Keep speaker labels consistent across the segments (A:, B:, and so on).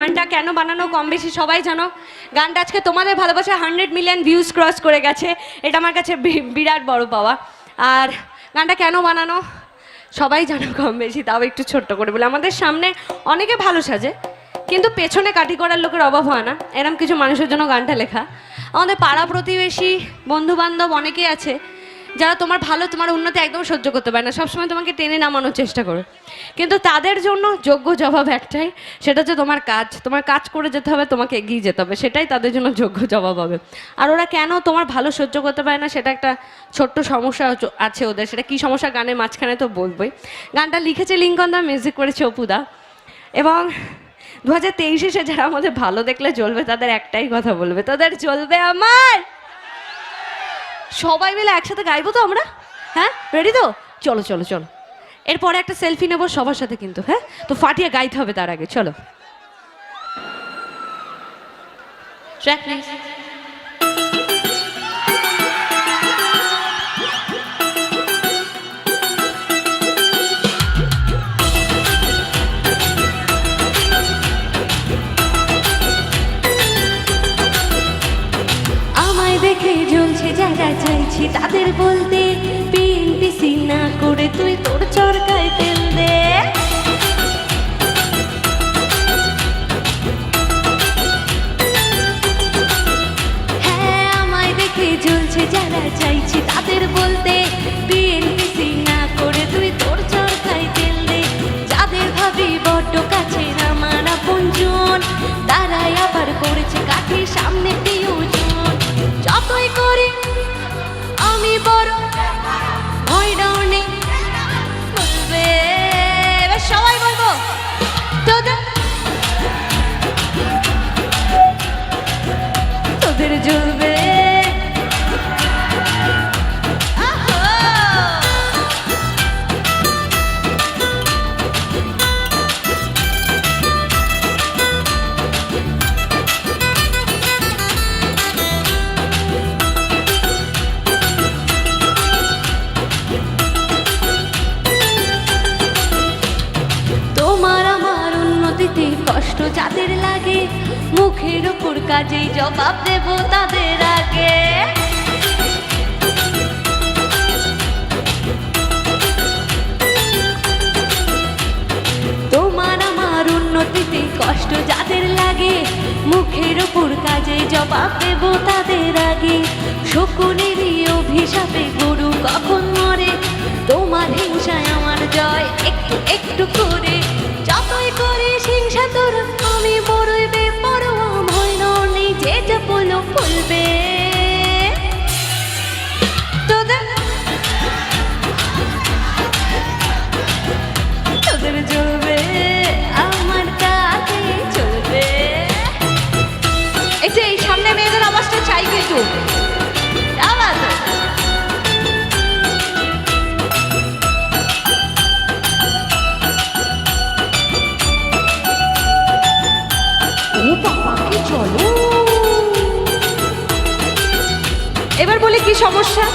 A: গানটা কেন বানানো কম বেশি সবাই জানো? গানটা আজকে তোমাদের ভালোবাসা হান্ড্রেড মিলিয়ন ভিউজ ক্রস করে গেছে। এটা আমার কাছে বিরাট বড় পাওয়া। আর গানটা কেন বানানো? সবাই জানো কম বেশি, তাও একটু ছোট্ট করে বলে। আমাদের সামনে অনেকে ভালো সাজে, কিন্তু পেছনে কাঠি করার লোকের অভাব হয় না। এরম কিছু মানুষের জন্য গানটা লেখা। আমাদের পাড়া প্রতিবেশী বন্ধু বান্ধব অনেকেই আছে। যারা তোমার ভালো, তোমার উন্নতি একদম সহ্য করতে পারে না। সবসময় তোমাকে টেনে নামানোর চেষ্টা করে। কিন্তু তাদের জন্য যোগ্য জবাব একটাই, সেটা হচ্ছে তোমার কাজ। তোমার কাজ করে যেতে হবে, তোমাকে এগিয়ে যেতে হবে। সেটাই তাদের জন্য যোগ্য জবাব হবে। আর ওরা কেন তোমার ভালো সহ্য করতে পারে না, সেটা একটা ছোট্ট সমস্যা আছে ওদের। সেটা কী সমস্যা? গানের মাঝখানে তো বলবোই। গানটা লিখেছে লিঙ্কন দা মিউজিক করেছে অপুদা। এবং দু হাজার তেইশে সে যারা আমাদের ভালো দেখলে জ্বলবে, তাদের একটাই কথা বলবে, তাদের জ্বলবে আমার! সবাই মিলে একসাথে গাইবো তো আমরা? হ্যাঁ? রেডি তো? চলো চলো চলো। এরপরে একটা সেলফি নেব সবার সাথে কিন্তু হ্যাঁ? তো ফাটিয়ে গাইতে হবে তার আগে, চলো। Track যারা চাইছি তাদের বলতে কষ্ট যাদের লাগে, মুখের উপর কাজেই জবাব দেব তাদের আগে। তোমার আমার উন্নতিতে কষ্ট যাদের লাগে, মুখের উপর কাজে জবাব দেব তাদের আগে। শকুনেরই অভিশাপে গরু কখন মরে? তোমার হিংসায় আমার জয় একটু একটু করে ফুলবে কি সমস্যা?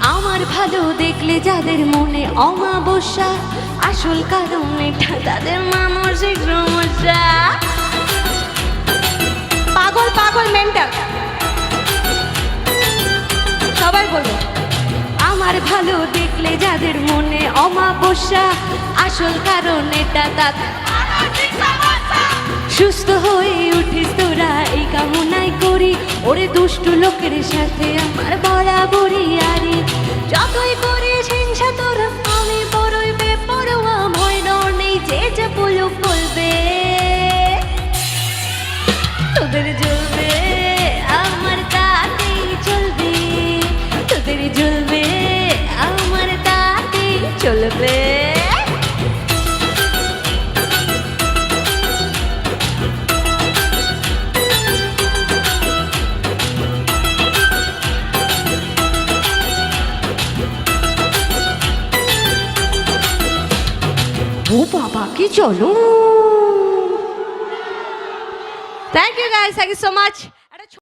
A: আমার ভালো দেখলে যাদের মনে অমাবস্যা আসল কারণ এটা তাদের মানসিক সমস্যা। পাগল পাগল মেন্টাল সবাই বলো। আমার ভালো দেখলে যাদের মনে অমাবস্যা আসল কারণ এটা তাদের। সুস্থ হয়ে উঠিস তোরা এই কামনাই করি। ওরে দুষ্টু লোকের সাথে আমার বরাবরই ও বাবা কি চলো thank you guys thank you so much